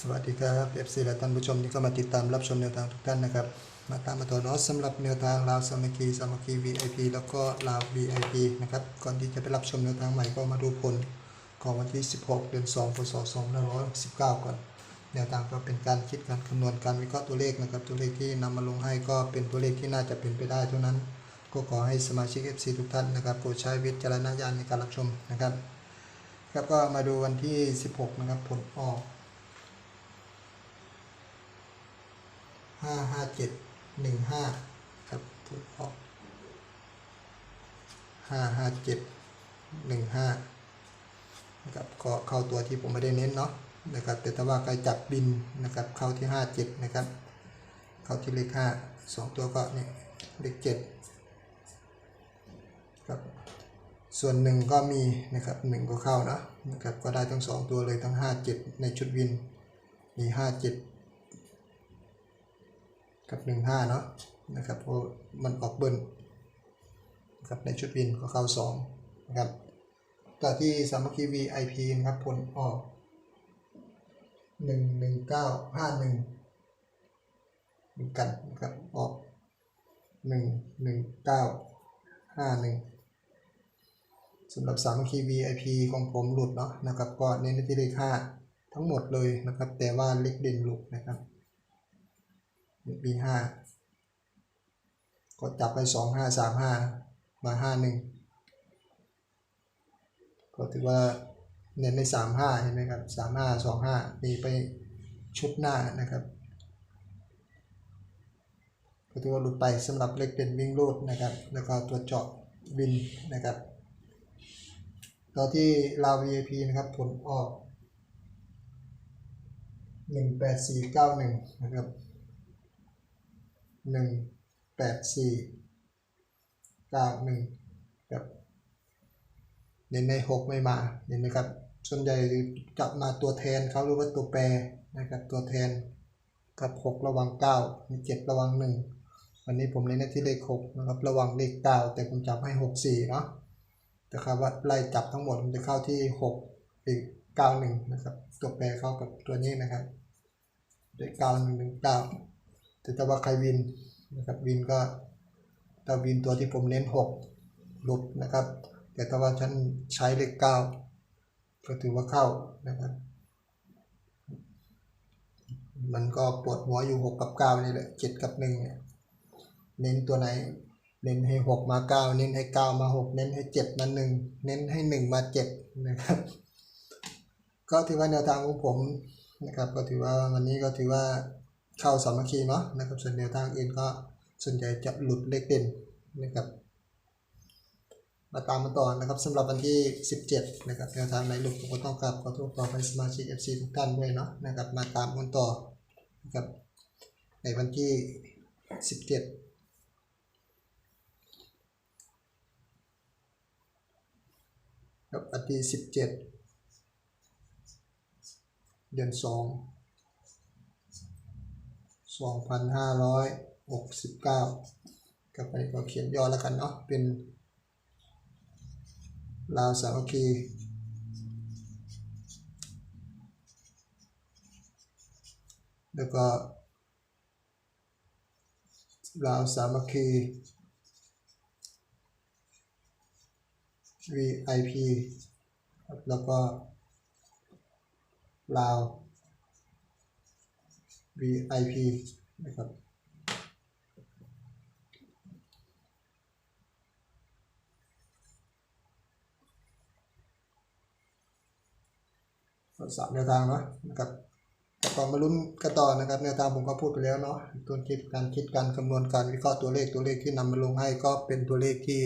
สวัสดีครับ FC และท่านผู้ชมที่เข้ามาติดตามรับชมแนวทางทุกท่านนะครับ มาตามมาต่อนาะสำหรับแนวทางลาวสามัคคีสามัคคี VIP แล้วก็ลาว VIP นะครับ ก่อนที่จะไปรับชมแนวทางใหม่ก็มาดูผลของวันที่ 16 เดือน2พศ2519 ก่อนแนวทางก็เป็นการคิดการคำนวณการวิเคราะห์ตัวเลขนะครับ ตัวเลขที่นำมาลงให้ก็เป็นตัวเลขที่น่าจะเป็นไปได้เท่านั้น ก็ขอให้สมาชิก FC ทุกท่านนะครับโปรดใช้วิจารณญาณในการรับชมนะครับ ครับก็มาดูวันที่ 16 นะครับผลออก ห้าห้าเจ็ดหนึ่งห้าครับถูกออกห้าห้าเจ็ดหนึ่งห้านะครับก็เข้าตัวที่ผมไม่ได้เน้นเนาะนะครับแต่ถ้าว่าใครจับบินนะครับเข้าที่ห้าเจ็ดนะครับเข้าที่เลขห้าสองตัวก็เนี่ยเลขเจ็ดครับส่วนหนึ่งก็มีนะครับหนึ่งก็เข้านะนะครับก็ได้ทั้งสองตัวเลยทั้งห้าเจ็ดในชุดวินมีห้าเจ็ด กับหนึ่งห้าเนาะนะครับเพราะมันออกเบิ้ลนะครับในชุดวินก็เข้าสองนะครับต่อที่สามัคคี VIP นะครับผลออกหนึ่งหนึ่งเก้าห้าหนึ่งเหมือนกันนะครับออกหนึ่งหนึ่งเก้าห้าหนึ่งสำหรับสามัคคี VIP ของผมหลุดเนาะนะครับก็เน้นที่เลขห้าทั้งหมดเลยนะครับ แต่ว่าเลขเด่นหลุดนะครับ B ห้าก็จับไปสองห้าสามห้ามาห้าหนึ่งก็ถือว่าเน้นในสามห้าเห็นไหมครับสามห้าสองห้ามีไปชุดหน้านะครับก็ถือว่าหลุดไปสำหรับเล็กเป็นวิ่งรูดนะครับ แล้วก็ตัวเจาะวินนะครับต่อที่ลาว VIP นะครับผลออกหนึ่งแปดสี่เก้าหนึ่งนะครับ หนึ่งแปดสี่เก้าหนึ่งครับเน้นในหกไม่มาเห็นไหมครับ ส่วนใหญ่จับมาตัวแทนเขาหรือว่าตัวแปรนะครับตัวแทนกับหกระวังเก้ามีเจ็ดระวังหนึ่งวันนี้ผมเน้นที่เลขหกนะครับ ระวังเลขเก้าแต่ผมจับให้หกสี่เนาะแต่ครับว่าไล่จับทั้งหมดมันจะเข้าที่หกอีกเก้าหนึ่งนะครับ ตัวแปรเข้ากับตัวนี้นะครับเลขเก้าหนึ่งหนึ่งเก้า แต่ถ้าว่าใครวินนะครับวินก็ถ้าวินตัวที่ผมเน้นหกหลุดนะครับ แต่ถ้าว่าฉันใช้เลขเก้าก็ถือว่าเข้านะครับ มันก็ปวดหัวอยู่หกกับเก้านี่แหละเจ็ดกับหนึ่งเนี่ยเน้นตัวไหน เน้นให้หกมาเก้าเน้นให้เก้ามาหกเน้นให้เจ็ดมาหนึ่งเน้นให้หนึ่งมาเจ็ดนะครับ ก็ถือว่าแนวทางของผมนะครับ ก็ถือว่าวันนี้ก็ถือว่า เข้าสามัคคีเนาะนะครับ ส่วนแนวทางอื่นก็ส่วนใหญ่จะหลุดเลขเด่นนะครับมาตามมาต่อนะครับสำหรับวันที่ 17 นะครับแนวทางไหนหลุดผมก็ต้องกราบขอโทษขอไปสมาชิก FC ทุกท่านด้วยเนาะนะครับ มาตามกันต่อนะครับในวันที่ 17ครับวันที่17 เดือน2 สองพันห้าร้อยหกสิบเก้ากับไปก็เขียนย่อแล้วกันเนาะเป็นลาวสามัคคีแล้วก็ลาวสามัคคี VIP แล้วก็ลาว VIP นะครับ สามแนวทางเนาะนะครับแต่ก่อนมาลุ้นกันต่อนะครับแนวทางผมก็พูดไปแล้วเนาะตัวคิดการคิดการคำนวณการวิเคราะห์ตัวเลขตัวเลขที่นำมาลงให้ก็เป็นตัวเลขที่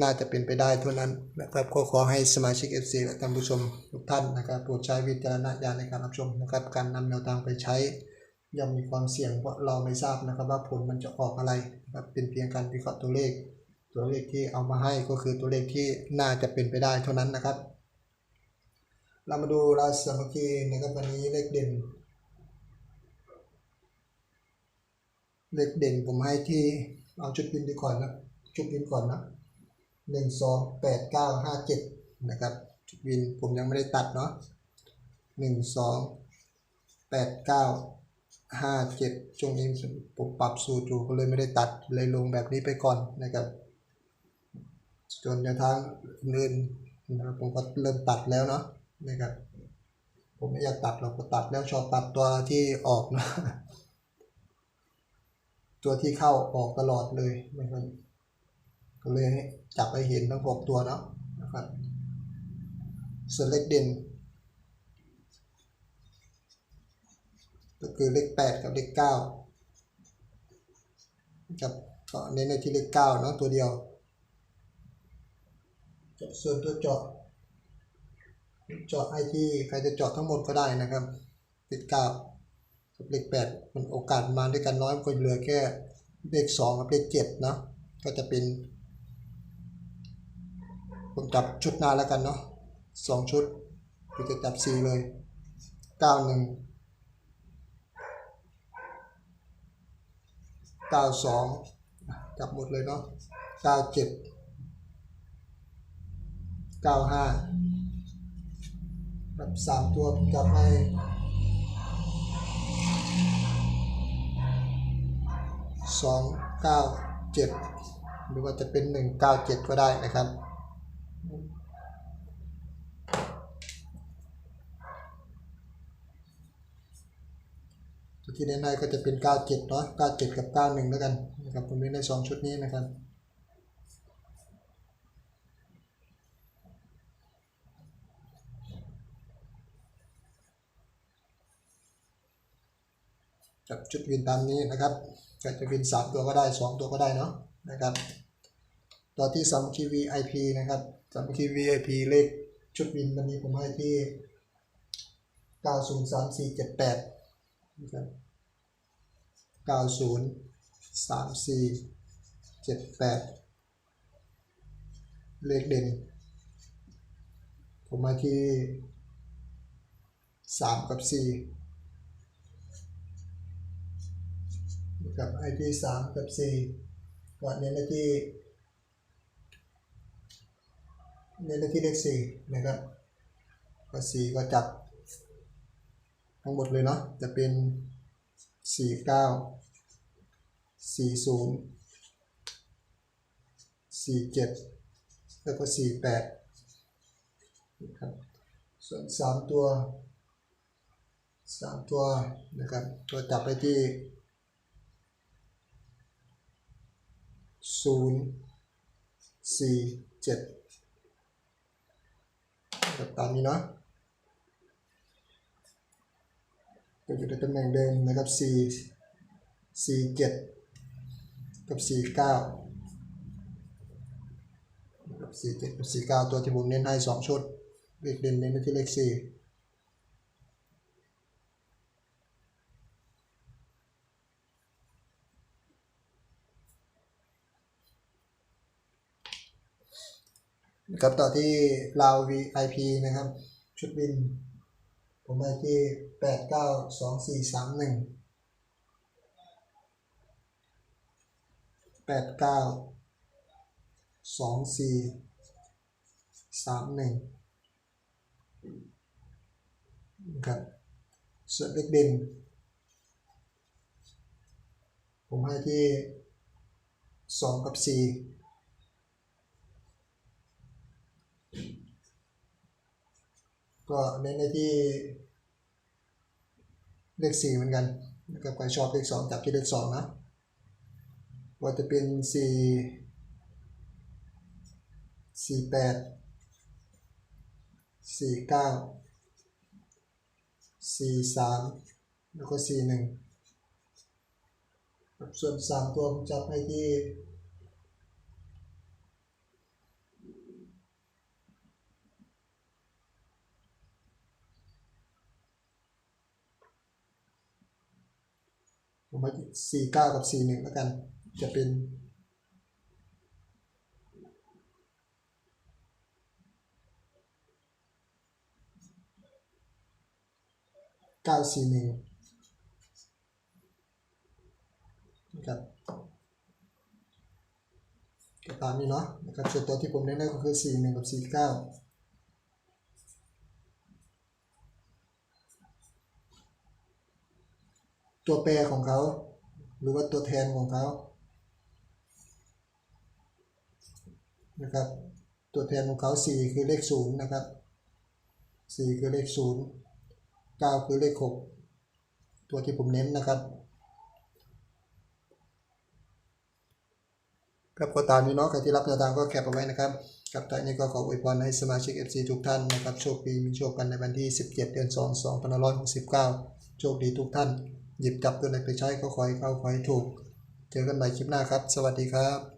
น่าจะเป็นไปได้เท่านั้นนะครับก็ขอให้สมาชิก FC และท่านผู้ชมทุกท่านนะครับโปรดใช้วิจารณญาณในการรับชมนะครับการนำแนวทางไปใช้ ย่อมมีความเสี่ยงเพราะเราไม่ทราบนะครับว่าผลมันจะออกอะไรนะครับเป็นเพียงการวิเคราะห์ตัวเลข ตัวเลขที่เอามาให้ก็คือตัวเลขที่น่าจะเป็นไปได้เท่านั้นนะครับ เรามาดูราศีมัคคีนะครับวันนี้เลขเด่น เลขเด่นผมให้ที่เอาจุดบินดีก่อนนะจุดบินก่อนนะหนึ่งสองแปดเก้าห้าเจ็ดนะครับจุดบินผมยังไม่ได้ตัดเนาะหนึ่งสองแปดเก้า ห้าเจ็ดช่วงนี้ผมปรับสูตรอยู่ก็เลยไม่ได้ตัดเลยลงแบบนี้ไปก่อนนะครับจนกระทั่งเดินนะครับผมก็เริ่มตัดแล้วเนาะนะครับผมไม่อยากตัดหรอกก็ตัดแล้วชอบตัดตัวที่ออกนะตัวที่เข้าออกตลอดเลยนะครับก็เลยจับไปเห็นทั้งหกตัวเนาะนะครับส่วนเลขเด่น ก็คือเลขแปดกับเลขเก้ากับก็เน้นในที่เลขเก้าเนาะตัวเดียวส่วนตัวเจาะเจาะไอที่ใครจะเจาะทั้งหมดก็ได้นะครับเลขเก้ากับเลขแปดมันโอกาสมาด้วยกันน้อยมันก็เหลือแค่เลขสองกับเลขเจ็ดเนาะก็จะเป็นผมจับชุดหน้าแล้วกันเนาะสองชุดคือจะจับสี่เลยเก้าหนึ่ง เก้าสองจับหมดเลยเนาะเก้าเจ็ดเก้าห้าแบบสามตัวผมจับให้สองเก้าเจ็ดหรือว่าจะเป็นหนึ่งเก้าเจ็ดก็ได้นะครับ ตัว ที่เน้นได้ก็จะเป็น 97เนาะ97 กับ 91 แล้วกันนะครับผมเน้นในสองชุดนี้นะครับจับชุดวินตามนี้นะครับก็จะวิน 3 ตัวก็ได้ 2 ตัวก็ได้เนาะนะครับต่อที่สามัคคี VIP นะครับสามัคคี VIP เลขชุดวินวันนี้ผมให้ที่ 903478 นะครับเก้าศูนย์สามสี่เจ็ดแปดเลขเด่น ผมมาที่สามกับสี่นะครับไอที่สามกับสี่ก่อนเน้นไปที่เน้นไปที่เลขสี่นะครับก็สี่ก็จับ ทั้งหมดเลยเนาะจะเป็นสี่เก้าสี่ศูนย์สี่เจ็ดแล้วก็สี่แปดนะครับส่วนสามตัวสามตัวนะครับตัวจับไปที่ศูนย์สี่เจ็ดแบบตามนี้เนาะ ก็อยู่ในตำแหน่งเดิมนะครับ4 4 7กับ4 9นะครับ4 7กับ4 9ตัวที่ผมเน้นให้2ชุดเลขเด่นเน้นไปที่เลข4นะครับต่อที่ลาว VIP นะครับ ชุดวิน ผมให้ที่แปดเก้าสองสี่สามหนึ่งแปดเก้าสองสี่สามหนึ่งครับส่วนเลขเด่น ผมให้ที่สองกับสี่ ก็เน้นในที่เลขสี่เหมือนกันนะครับใครชอบเลขสองจับที่เลขสองนะว่าจะเป็นสี่สี่แปดสี่เก้าสี่สามแล้วก็สี่หนึ่งส่วนสามตัวจับให้ที่ผมให้ สี่เก้ากับสี่หนึ่งแล้วกัน จะเป็น เก้าสี่หนึ่งนะครับก็ตามนี้เนาะนะครับส่วนตัวที่ผมเน้นได้ก็คือสี่หนึ่งกับสี่เก้าตัวแปรของเขา หรือว่าตัวแทนของเขานะครับ ตัวแทนของเขาสี่คือเลขศูนย์นะครับสี่คือเลขศูนย์เก้าคือเลขหกตัวที่ผมเน้นนะครับครับก็ตามนี้เนาะใครที่รับแนวทางก็แคปเอาไว้นะครับกับทางนี้ก็ขออวยพรให้สมาชิก FC ทุกท่านนะครับ โชคดีมีโชคกันในวันที่ 17 เดือน 2 2569 โชคดีทุกท่าน หยิบจับตัวไหนไปใช้ก็ขอให้เข้าขอให้ถูก เจอกันใหม่คลิปหน้าครับ สวัสดีครับ